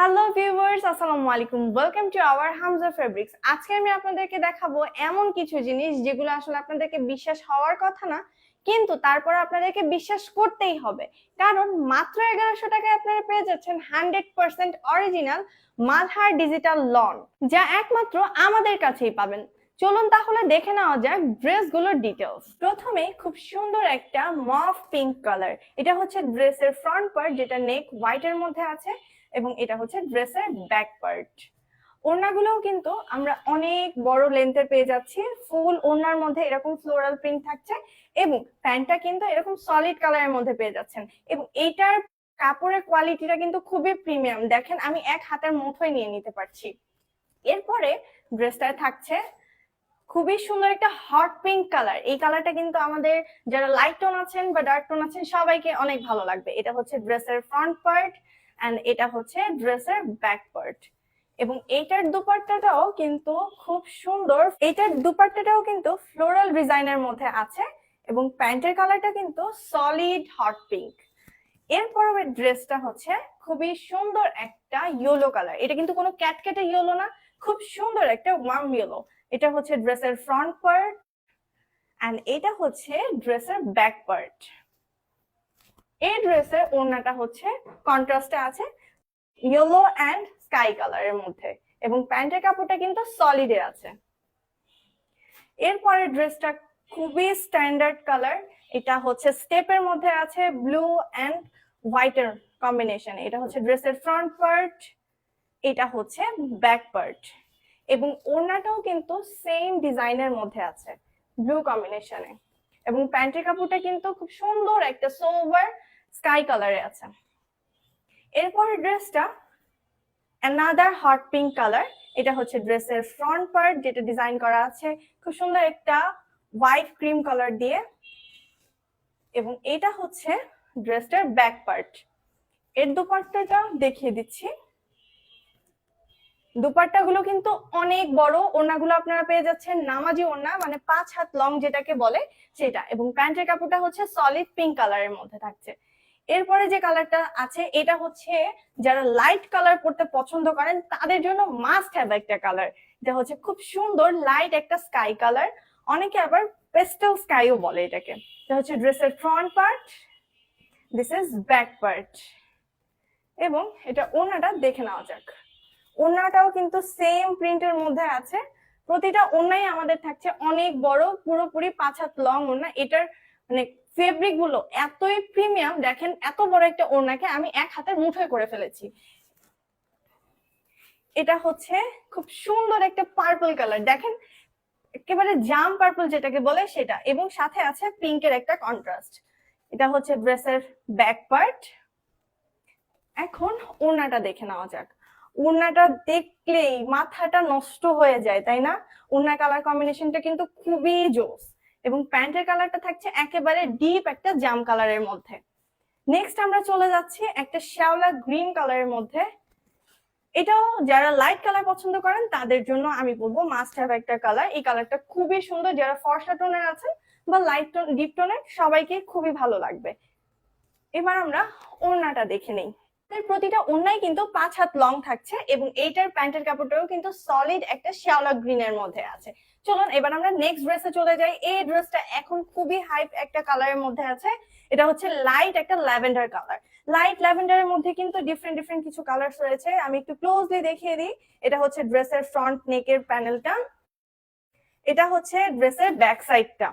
Hello viewers আসসালামু আলাইকুম। Welcome to our Hamza fabrics আজকে আমি আপনাদেরকে দেখাবো এমন কিছু জিনিস যেগুলো আসলে আপনাদেরকে বিশ্বাস হওয়ার কথা না, কিন্তু তারপর আপনাদেরকে বিশ্বাস করতেই হবে। কারণ মাত্র এগারোশো টাকায় আপনারা পেয়ে যাচ্ছেন hundred percent original Malhar digital lawn যা একমাত্র আমাদের কাছেই পাবেন। চলুন তাহলে দেখে নেওয়া যাক ড্রেসগুলোর ডিটেলস প্রথমে খুব সুন্দর একটা মফ পিঙ্ক কালার এটা হচ্ছে ড্রেসের ফ্রন্ট পার্ট যেটা নেক হোয়াইটের মধ্যে আছে। এবং এটা হচ্ছে ড্রেসের ব্যাক পার্ট ওড়নাগুলোও কিন্তু আমরা অনেক বড় লেন্থের পেয়ে যাচ্ছি। ফুল ওড়নার মধ্যে এরকম ফ্লোরাল প্রিন্ট থাকছে এবং প্যান্টটা কিন্তু এরকম সলিড কালারের মধ্যে পেয়ে যাচ্ছেন। এবং এইটার কাপড়ের কোয়ালিটিটা কিন্তু খুবই প্রিমিয়াম দেখেন, আমি এক হাতের মুঠোয় নিয়ে নিতে পারছি। এরপরে ড্রেসটায় থাকছে খুবই সুন্দর একটা হট পিঙ্ক কালার এই কালারটা কিন্তু আমাদের যারা লাইট টোন আছেন বা ডার্ক টোন আছেন, সবাইকে অনেক ভালো লাগবে। এটা হচ্ছে ড্রেসের ফ্রন্ট পার্ট অ্যান্ড এটা হচ্ছে ড্রেসের ব্যাক পার্ট এবং এইটার দুপাট্টাটাও কিন্তু খুব সুন্দর। এইটার দুপাট্টাটাও কিন্তু ফ্লোরাল ডিজাইনের মধ্যে আছে এবং প্যান্টের কালারটা কিন্তু সলিড হট পিঙ্ক এরপরে ড্রেসটা হচ্ছে খুবই সুন্দর একটা ইয়েলো কালার এটা কিন্তু কোনো ক্যাটকেটে ইয়েলো না, খুব সুন্দর একটা ওয়ার্ম ইয়েলো এটা হচ্ছে ড্রেসের ফ্রন্ট পার্ট অ্যান্ড এটা হচ্ছে ড্রেসের ব্যাক পার্ট এই ড্রেসের ওড়নাটা হচ্ছে কন্ট্রাস্টে আছে ইয়েলো অ্যান্ড স্কাই কালারের মধ্যে এবং প্যান্টের কাপড়টা কিন্তু সলিডে আছে। এরপরে ড্রেসটা খুবই স্ট্যান্ডার্ড কালার এটা হচ্ছে স্টেপের মধ্যে আছে ব্লু অ্যান্ড হোয়াইটের কম্বিনেশন এটা হচ্ছে ড্রেসের ফ্রন্ট পার্ট এটা হচ্ছে ব্যাক পার্ট এবং ওড়নাটাও কিন্তু সেম ডিজাইনের মধ্যে আছে ব্লু কম্বিনেশনে এবং প্যান্টের কাপড়টা কিন্তু খুব সুন্দর একটা সোভার স্কাই কালারে আছে। এরপরে ড্রেসটা অ্যানাদার হট পিঙ্ক কালার এটা হচ্ছে ড্রেসের ফ্রন্ট পার্ট যেটা ডিজাইন করা আছে। খুব সুন্দর একটা হোয়াইট ক্রিম কালার দিয়ে। এবং এটা হচ্ছে ড্রেসটার ব্যাক পার্ট এর দুপাট্টাটা দেখিয়ে দিচ্ছি। দুপাট্টাগুলো কিন্তু অনেক বড়, ওড়নাগুলো আপনারা পেয়ে যাচ্ছেন নামাজি ওড়না মানে পাঁচ হাত লং যেটাকে বলে সেটা। এবং প্যান্টের কাপড়টা হচ্ছে সলিড পিঙ্ক কালারের মধ্যে থাকছে। এরপরে যে কালারটা আছে, এটা হচ্ছে যারা লাইট কালার পড়তে পছন্দ করেন, তাদের জন্য মাস্ট হ্যাভ একটা কালার এটা হচ্ছে খুব সুন্দর লাইট একটা স্কাই কালার অনেকে আবার পেস্টেল স্কাইও বলে এটাকে। এটা হচ্ছে ড্রেসের front part this is back part এবং এটা ওনাটা দেখে নেওয়া যাক। ওড়নাটাও কিন্তু সেম প্রিন্টের মধ্যে আছে। প্রতিটা ওড়নাই আমাদের থাকছে অনেক বড়, পুরোপুরি পাঁচ হাত লং ওড়না। এটার মানে ফেব্রিকগুলো এতই প্রিমিয়াম দেখেন এত বড় একটা ওড়নাকে আমি এক হাতে মুঠোয় করে ফেলেছি। এটা হচ্ছে খুব সুন্দর একটা পার্পল কালার দেখেন? একেবারে জাম পার্পল যেটাকে বলে সেটা, এবং সাথে আছে পিঙ্কের একটা কন্ট্রাস্ট এটা হচ্ছে ড্রেসের ব্যাক পার্ট এখন ওড়নাটা দেখে নেওয়া যাক। ওড়নাটা দেখলেই মাথাটা নষ্ট হয়ে যায়, তাই না? ওড়না কালার কম্বিনেশনটা কিন্তু খুবই জোস। এবং প্যান্টের কালারটা থাকছে একেবারে ডিপ একটা জাম কালারের মধ্যে। নেক্সট আমরা চলে যাচ্ছি একটা শ্যাওলা গ্রিন কালারের মধ্যে। এটাও যারা লাইট কালার পছন্দ করেন, তাদের জন্য আমি বলব মাস্ট হ্যাভ একটা কালার এই কালারটা খুবই সুন্দর। যারা ফর্সা টোনের আছেন বা লাইট টোন ডিপ টোনের, সবাইকে খুবই ভালো লাগবে। এবার আমরা ওড়নাটা দেখে নেই। এর প্রতিটা ওড়নাই কিন্তু পাঁচ হাত লং থাকছে এবং এইটার প্যান্টের কাপড়টাও কিন্তু সলিড একটা শ্যাওলা গ্রিনের মধ্যে আছে। চলুন, এবার আমরা নেক্সট ড্রেসে চলে যাই। এই ড্রেসটা এখন খুবই হাইপ একটা কালারের মধ্যে আছে। এটা হচ্ছে লাইট একটা ল্যাভেন্ডার কালার লাইট ল্যাভেন্ডারের মধ্যে কিন্তু ডিফারেন্ট ডিফারেন্ট কিছু কালার রয়েছে। আমি একটু ক্লোজলি দেখিয়ে দিই। এটা হচ্ছে ড্রেসের ফ্রন্ট নেকের প্যানেলটা এটা হচ্ছে ড্রেসের ব্যাক সাইডটা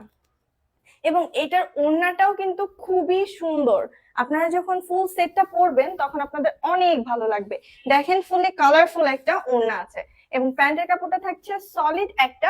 এবং এটার ওড়নাটাও কিন্তু খুবই সুন্দর। আপনারা যখন ফুল সেটটা পরবেন, তখন আপনাদের অনেক ভালো লাগবে। দেখেন ফুলে কালারফুল একটা ওড়না আছে। এবং প্যান্টের কাপড়টা থাকছে সলিড একটা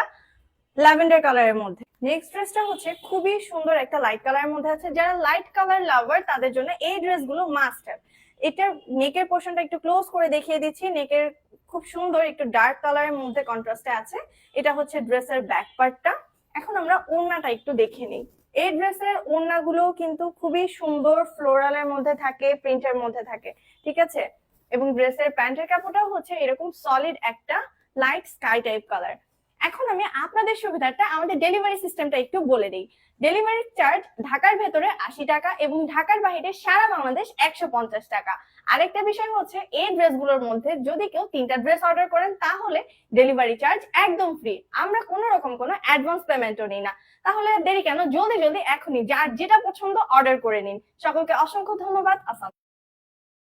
ল্যাভেন্ডার কালারের মধ্যে। নেক্সট ড্রেসটা হচ্ছে খুবই সুন্দর একটা লাইট কালারের মধ্যে আছে। যারা লাইট কালার লাভার তাদের জন্য এই ড্রেসগুলো মাস্ট হ্যাভ এটার নেকের পোর্শনটা একটু ক্লোজ করে দেখিয়ে দিচ্ছি। নেকের খুব সুন্দর একটু ডার্ক কালারের মধ্যে কন্ট্রাস্টে আছে। এটা হচ্ছে ড্রেসের ব্যাক পার্টটা এখন আমরা ওড়নাটা একটু দেখে নিই। এই ড্রেসের ওড়নাগুলো কিন্তু খুবই সুন্দর ফ্লোরালের মধ্যে থাকে, প্রিন্টের মধ্যে থাকে, ঠিক আছে? এবং ড্রেসের প্যান্টের কাপড়টাও হচ্ছে এরকম সলিড একটা লাইট স্কাই টাইপ কালার এখন আমি আপনাদের সুবিধাটা আমাদের ডেলিভারি সিস্টেমটা একটু বলে দিই। ডেলিভারি চার্জ ঢাকার ভেতরে আশি টাকা এবং ঢাকার বাইরে সারা বাংলাদেশ একশো পঞ্চাশ টাকা। আরেকটা বিষয় হচ্ছে, এই ড্রেসগুলোর মধ্যে যদি কেউ তিনটা ড্রেস অর্ডার করেন, তাহলে ডেলিভারি চার্জ একদম ফ্রি আমরা কোনো রকম কোনো অ্যাডভান্স পেমেন্টও নিই না। তাহলে দেরি কেন? জলদি জলদি এখনই, যার যেটা পছন্দ অর্ডার করে নিন। সকলকে অসংখ্য ধন্যবাদ। আসাম